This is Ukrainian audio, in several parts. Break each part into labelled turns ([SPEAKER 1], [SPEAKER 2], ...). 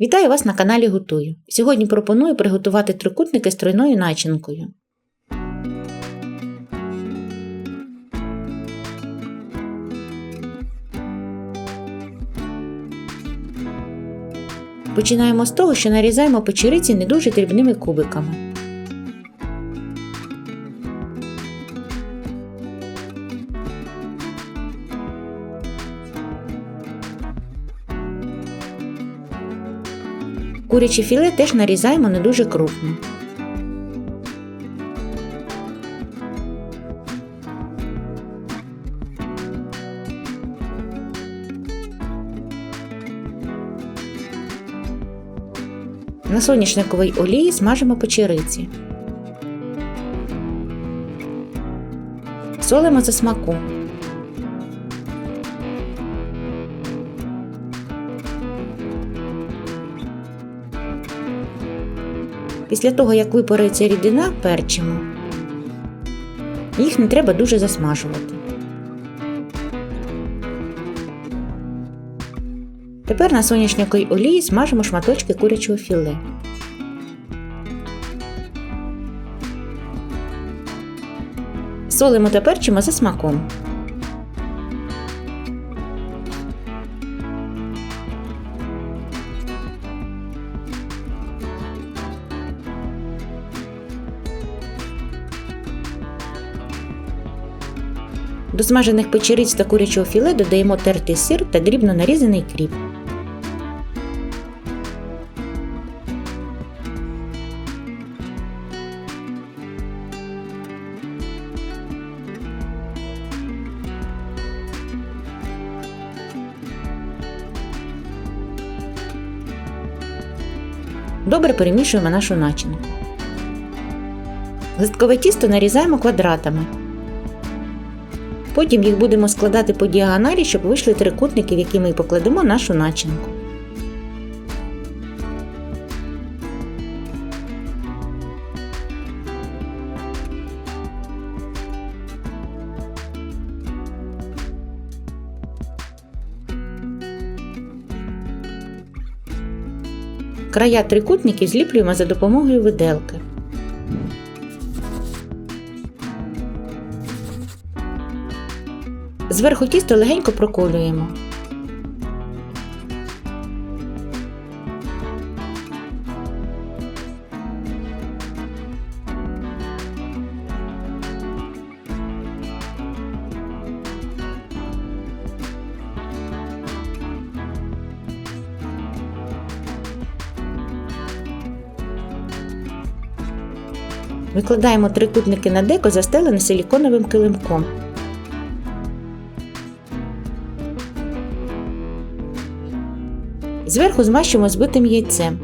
[SPEAKER 1] Вітаю вас на каналі Готую. Сьогодні пропоную приготувати трикутники з тройною начинкою. Починаємо з того, що нарізаємо печериці не дуже дрібними кубиками. Куряче філе теж нарізаємо не дуже крупно. На соняшниковій олії смажимо печериці. Солимо за смаком. Після того, як випарується рідина, перчимо. Їх не треба дуже засмажувати. Тепер на соняшниковій олії смажимо шматочки курячого філе. Солимо та перчимо за смаком. До смажених печериць та курячого філе додаємо тертий сир та дрібно нарізаний кріп. Добре перемішуємо нашу начинку. Листкове тісто нарізаємо квадратами. Потім їх будемо складати по діагоналі, щоб вийшли трикутники, в які ми покладемо нашу начинку. Края трикутників зліплюємо за допомогою виделки. Зверху тісто легенько проколюємо. Викладаємо трикутники на деко, застелене силіконовим килимком. Зверху змащуємо збитим яйцем.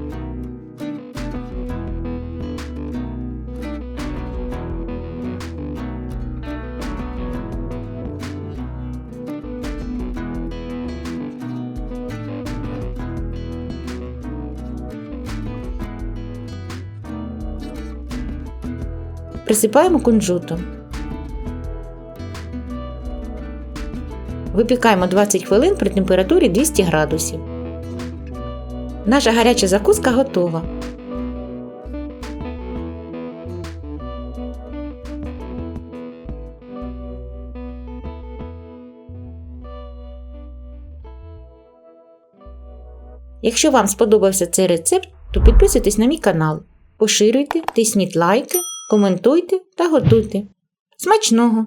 [SPEAKER 1] Присипаємо кунжутом. Випікаємо 20 хвилин при температурі 200 градусів. Наша гаряча закуска готова. Якщо вам сподобався цей рецепт, то підписуйтесь на мій канал, поширюйте, тисніть лайки, коментуйте та готуйте. Смачного!